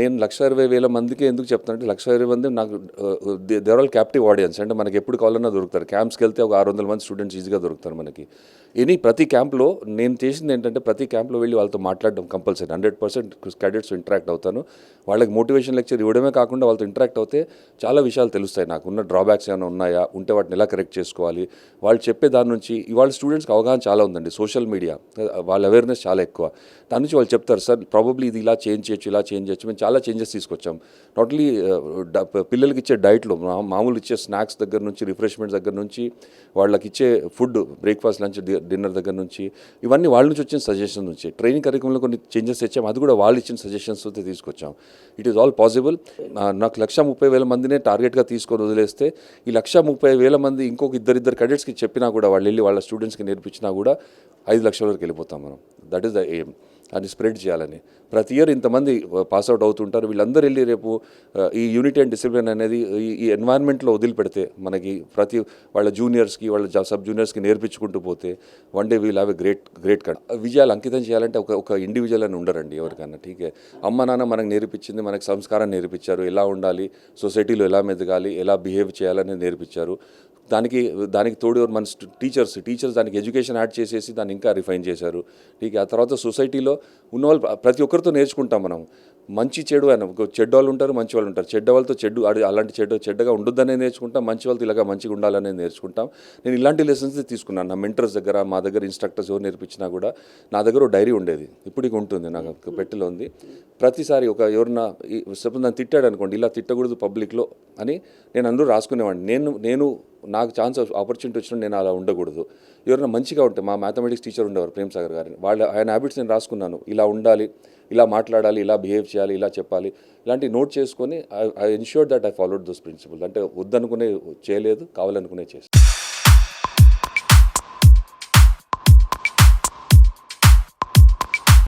నేను లక్ష ఇరవై వేల మందికి ఎందుకు చెప్తానంటే లక్ష ఇరవై మంది నాకు దేర్ ఆల్ క్యాప్టివ్ ఆడియన్స్ అంటే మనకి ఎప్పుడు కావాలన్నా దొరుకుతారు. క్యాంప్స్కి వెళ్తే ఒక ఆరు వందల మంది స్టూడెంట్స్ ఈజీగా దొరుకుతారు మనకి. ఎనీ ప్రతి క్యాంప్లో నేను చేసింది ఏంటంటే ప్రతి క్యాంప్లో వెళ్ళి వాళ్ళతో మాట్లాడడం compulsory hundred percent cadets interact అవుతాను. వాళ్ళకి మోటివేషన్ లెక్చర్ ఇవ్వడమే కాకుండా వాళ్ళతో ఇంటరాక్ట్ అవుతే చాలా విషయాలు తెలుస్తాయి నాకు. ఉన్న డ్రాబ్యాక్స్ ఏమైనా ఉన్నాయా? ఉంటే వాటిని ఎలా కరెక్ట్ చేసుకోవాలి? వాళ్ళు చెప్పే దాని నుంచి ఇవాళ స్టూడెంట్స్కి అవగాహన చాలా ఉందండి. సోషల్ మీడియా వాళ్ళ అవేర్నెస్ చాలా ఎక్కువ. దాని నుంచి వాళ్ళు చెప్తారు సార్ ప్రాబబ్లీ ఇది ఇలా చేంజ్ చేయొచ్చు ఇలా చేంజ్ చేయొచ్చు. మేము చాలా చేంజెస్ తీసుకొచ్చాం. నాట్ ఓన్లీ uh, పిల్లలకి ఇచ్చే డైట్లో మామూలు ఇచ్చే స్నాక్స్ దగ్గర నుంచి రిఫ్రెష్మెంట్స్ దగ్గర నుంచి వాళ్ళకి ఇచ్చే ఫుడ్ బ్రేక్ఫాస్ట్ లంచ్ డిన్నర్ దగ్గర నుంచి ఇవన్నీ వాళ్ళ నుంచి వచ్చిన సజెషన్స్ నుంచి. ట్రైనింగ్ కార్యక్రమంలో కొన్ని చేంజెస్ తెచ్చాం. అది కూడా వాళ్ళు ఇచ్చిన సజెషన్స్ అయితే తీసుకొచ్చాం. ఇట్ ఈస్ ఆల్ పాసిబుల్ నాకు లక్ష ముప్పై వేల మందినే టార్గెట్గా తీసుకొని వదిలేస్తే ఈ లక్ష ముప్పై వేల మంది ఇంకొక ఇద్దరిద్దరు cadets-కి చెప్పినా కూడా వాళ్ళు వెళ్ళి వాళ్ళ స్టూడెంట్స్కి నేర్పించినా కూడా ఐదు లక్షల వరకు వెళ్ళిపోతాం మనం. దట్ ఈస్ ద ఎయిమ్ అది స్ప్రెడ్ చేయాలని. ప్రతి ఇయర్ ఇంతమంది పాస్అవుట్ అవుతుంటారు. వీళ్ళందరూ వెళ్ళి రేపు ఈ యూనిటీ అండ్ డిసిప్లిన్ అనేది ఈ- ఈ ఎన్వైర్న్మెంట్లో వదిలిపెడితే మనకి ప్రతి వాళ్ళ జూనియర్స్కి వాళ్ళ సబ్ జూనియర్స్కి నేర్పించుకుంటూ పోతే one day we'll have a great great cut విజయాలు అంకితం చేయాలంటే ఒక ఒక ఇండివిజువల్ అని ఉండరండి ఎవరికైనా ఠీకే. అమ్మ నాన్న మనకు నేర్పించింది మనకు సంస్కారం నేర్పించారు. ఎలా ఉండాలి? సొసైటీలో ఎలా మెదగాలి? ఎలా బిహేవ్ చేయాలని నేర్పించారు. దానికి దానికి తోడు మన టీచర్స్ టీచర్స్ దానికి ఎడ్యుకేషన్ యాడ్ చేసేసి దాన్ని ఇంకా రిఫైన్ చేశారు. టీకే ఆ తర్వాత సొసైటీలో ఉన్న వాళ్ళు ప్రతి ఒక్కరితో నేర్చుకుంటాం మనం. మంచి చెడు అని ఒక చెడ్డ వాళ్ళు ఉంటారు మంచి వాళ్ళు ఉంటారు చెడ్డ వాళ్ళతో చెడు అడి- అలాంటి చెడ్డ చెడ్డగా ఉండొద్దనే నేర్చుకుంటాం. మంచి వాళ్ళతో ఇలాగా మంచిగా ఉండాలనే నేర్చుకుంటాం. నేను ఇలాంటి లెసన్స్ తీసుకున్నాను. నా మెంటర్స్ దగ్గర మా దగ్గర ఇన్స్ట్రక్టర్స్ ఎవరు నేర్పించినా కూడా నా దగ్గర ఒక డైరీ ఉండేది. ఇప్పటికి ఉంటుంది నాకు పెట్టెలో ఉంది. ప్రతిసారి ఒక ఎవరన్నా సపోజ్ నన్ను తిట్టాడు అనుకోండి ఇలా తిట్టకూడదు పబ్లిక్లో అని నేను అందరూ రాసుకునేవాడిని. నేను నేను నాకు ఛాన్స్ ఆపర్చునిటీ వచ్చినా నేను అలా ఉండకూడదు. ఎవరైనా మంచిగా ఉంటే మా మ్యాథమెటిక్స్ టీచర్ ఉండేవారు ప్రేమ్ సాగర్ గారిని వాళ్ళ ఆయన హ్యాబిట్స్ నేను రాసుకున్నాను. ఇలా ఉండాలి ఇలా మాట్లాడాలి ఇలా బిహేవ్ చేయాలి ఇలా చెప్పాలి. ఇలాంటి నోట్ చేసుకొని I ensure that I followed those principle అంటే వద్దనుకునే చేయలేదు కావాలనుకునే చేస్తాను